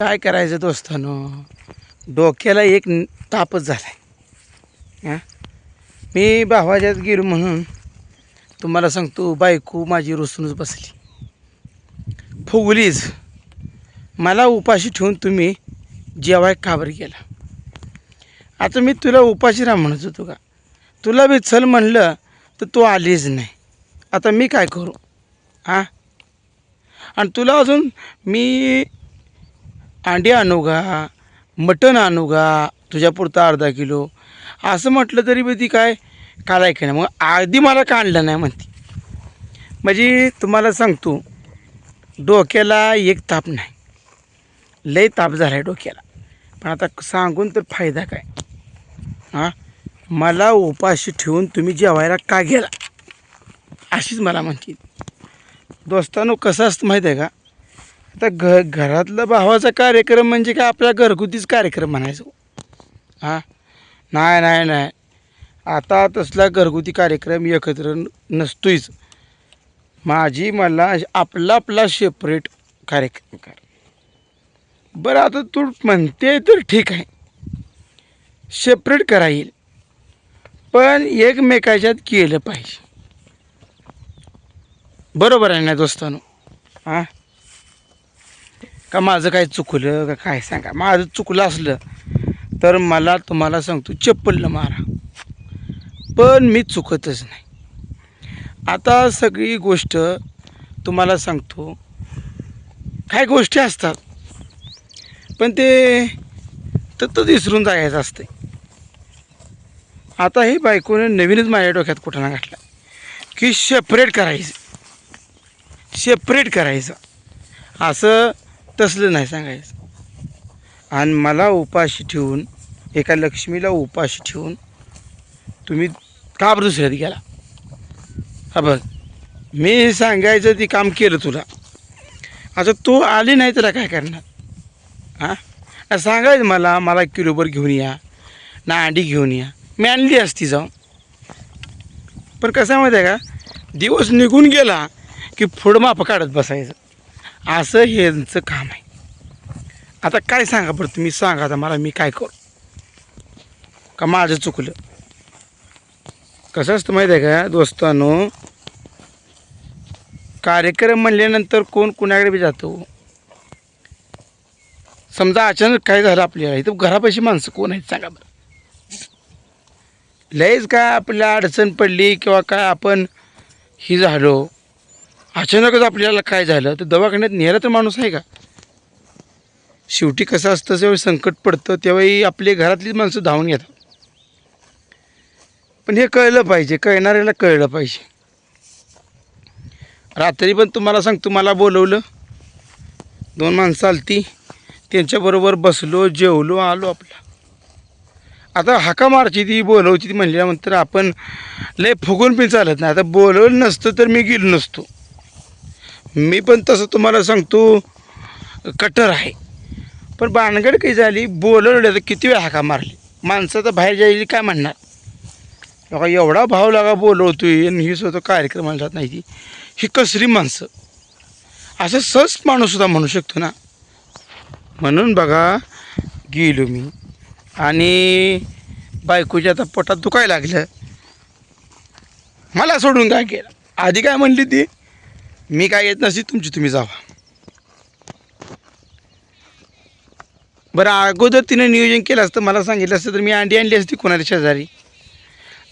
काय करायचं दोस्तानो? डोक्याला एक तापच झाला हां? मी भावाच्यात गेलो म्हणून तुम्हाला सांगतो बायको माझी रुसूनच बसली. फुगलीच. मला उपाशी ठेवून तुम्ही जेवाय काबर गेला? आता मी तुला उपाशी राहा म्हणत होतो का? तुला बी चल म्हणलं तर तू आलीच नाही. आता मी काय करू? हां? आणि तुला अजून मी अंडी आणू का? मटण आणू का? तुझ्यापुरता अर्धा किलो. असं म्हटलं तरी बी ती काय काढाय की नाही. मग आधी मला का आणलं नाही म्हणते? म्हणजे तुम्हाला सांगतो डोक्याला एक ताप नाही. लय ताप झाला आहे डोक्याला. पण आता सांगून तर फायदा काय? हां? मला उपाशी ठेवून तुम्ही जेवायला का गेला? अशीच मला म्हणते. दोस्तानो कसं असतं माहीत आहे का? आता घ घरातला भावाचा कार्यक्रम म्हणजे काय? आपला घरगुतीच कार्यक्रम म्हणायचो. हां? नाही नाही नाही. आता तसला घरगुती कार्यक्रम एकत्र नसतोयच. नसतोच माझी मला आपला आपला सेपरेट कार्यक्रम कर. बरं आता तू म्हणते तर ठीक आहे. सेपरेट करा येईल. पण एकमेकाच्यात केलं पाहिजे. बरोबर आहे ना दोस्तानो? हां? का माझं काय चुकलं का काय सांगा? माझं चुकलं असलं तर मला तुम्हाला सांगतो चप्पलनं मारा. पण मी चुकतच नाही. आता सगळी गोष्ट तुम्हाला सांगतो. काही गोष्टी असतात. पण ते तर तर विसरून जायचं असते आता हे बायकोने नवीनच माझ्या डोक्यात कुठं ना घातला? की सेपरेट करायचं. सेपरेट करायचं. असं तसलं नाही सांगायचं. आणि मला उपाशी ठेवून एका लक्ष्मीला उपाशी ठेवून तुम्ही का बरं दुसऱ्यात गेला? हा बघ मी सांगायचं ती काम केलं तुला. आता तू आली नाही तुला काय करणार? हां? सांगायचं मला मला किलोभर घेऊन या ना अंडी घेऊन या. मी आणली असती जाऊन. पण कसं आहे माहिती आहे का? दिवस निघून गेला की फुडमाप काढत बसायचं. असं ह्यांचं काम आहे. आता काय सांगा बरं तुम्ही? सांगा आता मला मी काय करू? का माझं चुकलं? कसं असतं माहिती आहे का दोस्तांनो? कार्यक्रम म्हणल्यानंतर कोण कुणाकडे बी जातो? समजा अचानक काय झालं आपल्याला? इथं घरापाशी माणसं कोण आहेत सांगा बरं. लयच काय आपल्याला अडचण पडली किंवा काय आपण ही झालो. अचानकच आपल्याला काय झालं? तर दवाखान्यात नेहरा तर माणूस आहे का? शेवटी कसं असतं जेव्हा संकट पडतं तेव्हाही आपली घरातलीच माणसं धावून येतात. पण हे कळलं पाहिजे कळणाऱ्याला कळलं पाहिजे. रात्री पण तुम्हाला सांगतो मला बोलवलं. दोन माणसं आलती त्यांच्याबरोबर बसलो जेवलो आलो आपला. आता हाका मारची ती बोलवची ती म्हणल्यानंतर आपण लय फुगून पण चालत नाही. आता बोलवलं नसतं तर मी गेलो नसतो. मी पण तसं तुम्हाला सांगतो कटर आहे. पण भानगड काही झाली? बोलवलं तर किती वेळा हाका मारली? माणसं तर बाहेर जायली काय म्हणणार? बघा एवढा भाव लागा बोलवतोय आणि ही स्वतः कार्यक्रमाला जात नाही ती. ही कसरी माणसं? असं सहज माणूससुद्धा म्हणू शकतो ना? म्हणून बघा गेलो मी. आणि बायकोच्या आता पोटात दुखायला लागलं. मला सोडून काय केलं आधी काय म्हणली ती? मी काय येत नसते तुमची तुम्ही जावा. बरं अगोदर तिने नियोजन केलं असतं मला सांगितलं असतं तर मी अंडी आणली असती कोणाच्या शेजारी.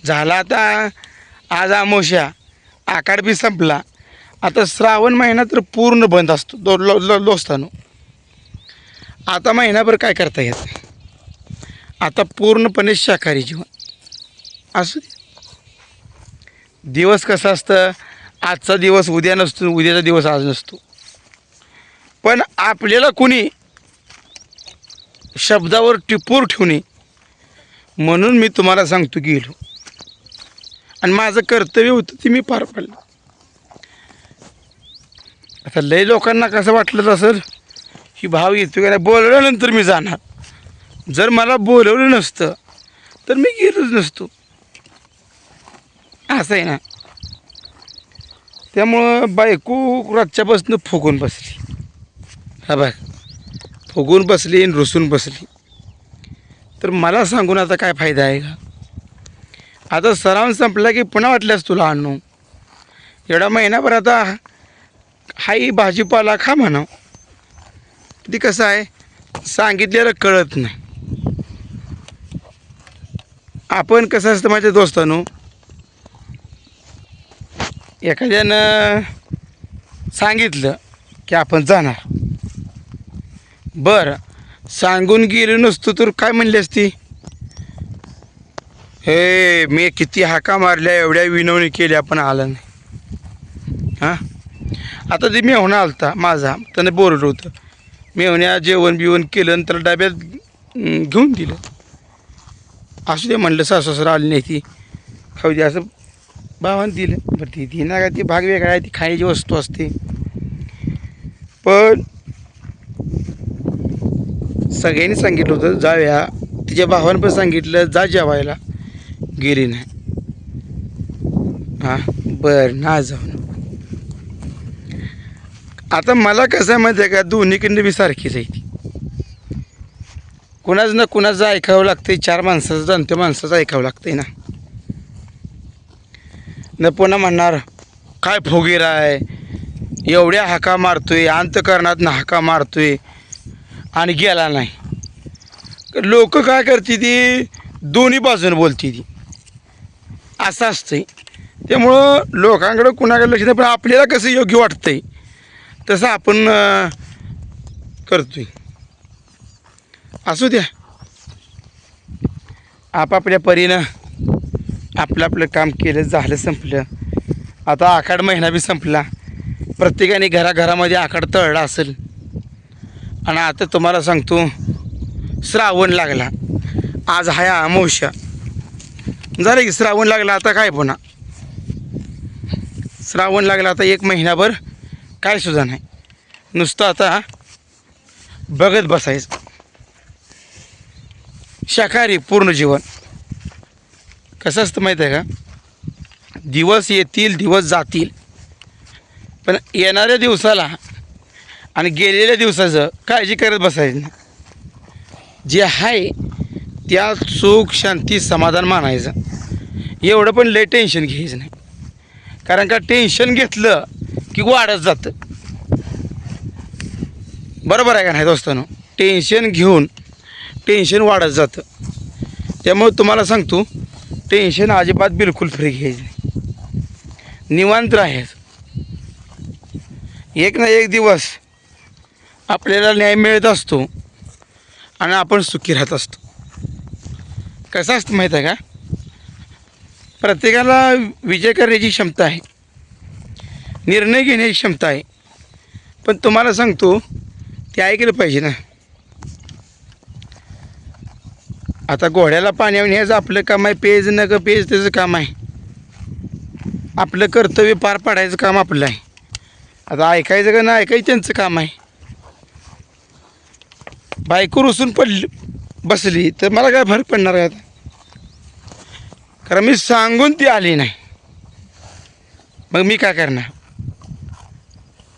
झाला आता आज अमावस्या आकाड बी संपला. आता श्रावण महिना तर पूर्ण बंद असतो दो लो लो लोसतानो. आता महिनाभर काय करता येत आता पूर्णपणे शाकाहारी जीवन. असू दिवस कसं असतं आजचा दिवस उद्या नसतो उद्याचा दिवस आज नसतो. पण आपल्याला कुणी शब्दावर टिपूर ठेवणे म्हणून मी तुम्हाला सांगतो गेलो आणि माझं कर्तव्य होतं ते मी पार पाडलं. आता लय लोकांना कसं वाटलं असेल ही भाव येतो का नाही बोलवल्यानंतर मी जाणार. जर मला बोलवलं नसतं तर मी गेलोच नसतो. असं आहे ना. त्यामुळं बायको रातच्यापासून फुगून बसली. हा बघ फुगून बसली आणि रुसून बसली. तर मला सांगून आता काय फायदा आहे का? आता सराव संपला की पुन्हा वाटल्यास तुला आणू. एवढा महिनाभर आता हाई भाजीपाला खा म्हणा ती कसं आहे? सांगितलेलं कळत नाही. आपण कसं असतं माझ्या दोस्तानू? एखाद्यानं सांगितलं की आपण जाणार. बरं सांगून गेलो नसतो तर काय म्हणली असती? हे मी किती हाका मारल्या एवढ्या विनवणी केल्या पण आलं नाही. हां? आता ते मेहुणा आलता माझा. त्यांना बोरलं होतं. मेहुण्या जेवण बिवण केलं आणि त्याला डब्यात घेऊन दिलं. असू दे म्हणलं सासू आली नाही ती. खाऊ दे असं भावानं दिलं. बरं ती ती ना ती भाग वेगळा आहे ती खाण्याची वस्तू असते. पण सगळ्यांनी सांगितलं होतं जाव्या तिच्या भावानं पण सांगितलं जा जेवायला. गेली नाही. हां बरं ना जाऊन. आता मला कसं आहे माहिती आहे का? दोन्हीकडनं बी सारखीच आहे ती. कुणाच ना कुणाचं ऐकावं लागतंय चार माणसाचं जाणत्या माणसाचं ऐकावं लागतंय ना. न पुन्हा म्हणणार काय फोगीर आहे? एवढ्या हाका मारतोय अंतकरणात हाका मारतोय आणि गेला नाही. लोक काय करते ती? दोन्ही बाजून बोलते ती. असं असतंय. त्यामुळं लोकांकडं कुणाकडे लक्ष नाही पण आपल्याला कसं योग्य वाटतंय तसं आपण करतोय. असू द्या. आपापल्या परीनं आपलं आपलं काम केलं झालं संपलं. आता आखाड महिना बी संपला. प्रत्येकाने घराघरामध्ये आखाड तळला असेल. आणि आता तुम्हाला सांगतो श्रावण लागला. आज हाय अमावश्या झालं की श्रावण लागला आता काय पुन्हा? श्रावण लागला आता एक महिनाभर काय सुद्धा नाही. नुसतं आता बघत बसायचं. शाकाहारी पूर्ण जीवन. कसं असतं माहीत आहे का? दिवस येतील दिवस जातील. पण येणाऱ्या दिवसाला आणि गेलेल्या दिवसाचं काळजी करत बसायचं ना जे आहे त्या सुख शांती समाधान मानायचं. एवढं पण लय टेन्शन घ्यायचं नाही. कारण का टेन्शन घेतलं की वाढत जातं. बरोबर आहे का नाही दोस्तानो? टेन्शन घेऊन टेन्शन वाढत जातं. त्यामुळे तुम्हाला सांगतो टेन्शन अजिबात बिलकुल फ्री घ्यायचं निवांत राहायचं. एक ना एक दिवस आपल्याला न्याय मिळत असतो आणि आपण सुखी राहत असतो. कसं असतं माहीत आहे का? प्रत्येकाला विजय करण्याची क्षमता आहे. निर्णय घेण्याची क्षमता आहे. पण तुम्हाला सांगतो ते ऐकलं पाहिजे ना. आता घोड्याला पाण्यावर न्यायचं आपलं काम आहे पेज न ग पेज त्याचं काम आहे. आपलं कर्तव्य पार पाडायचं काम आपलं आहे. आता ऐकायचं का नाही ऐकायचं त्यांचं काम आहे. बायको रुसून पडली बसली तर मला काय फरक पडणार आहे आता? कारण मी सांगून ती आली नाही. मग मी काय करणार?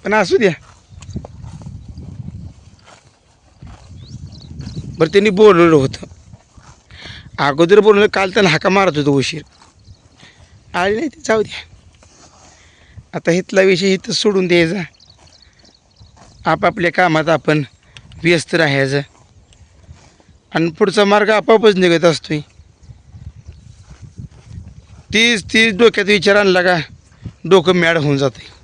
पण असू द्या. बरं त्यांनी बोलवलं होतं. अगोदर बोलवलं काल त्याला हाका मारत होतो उशीर. आली नाही ते जाऊ द्या. आता इथला विषय इथं सोडून द्यायचा. आपापल्या कामात आपण व्यस्त राहायचं. आणि पुढचा मार्ग आपोआपच निघत असतोय. तीच तीच डोक्यात विचार आणला का डोकं मॅड होऊन जाते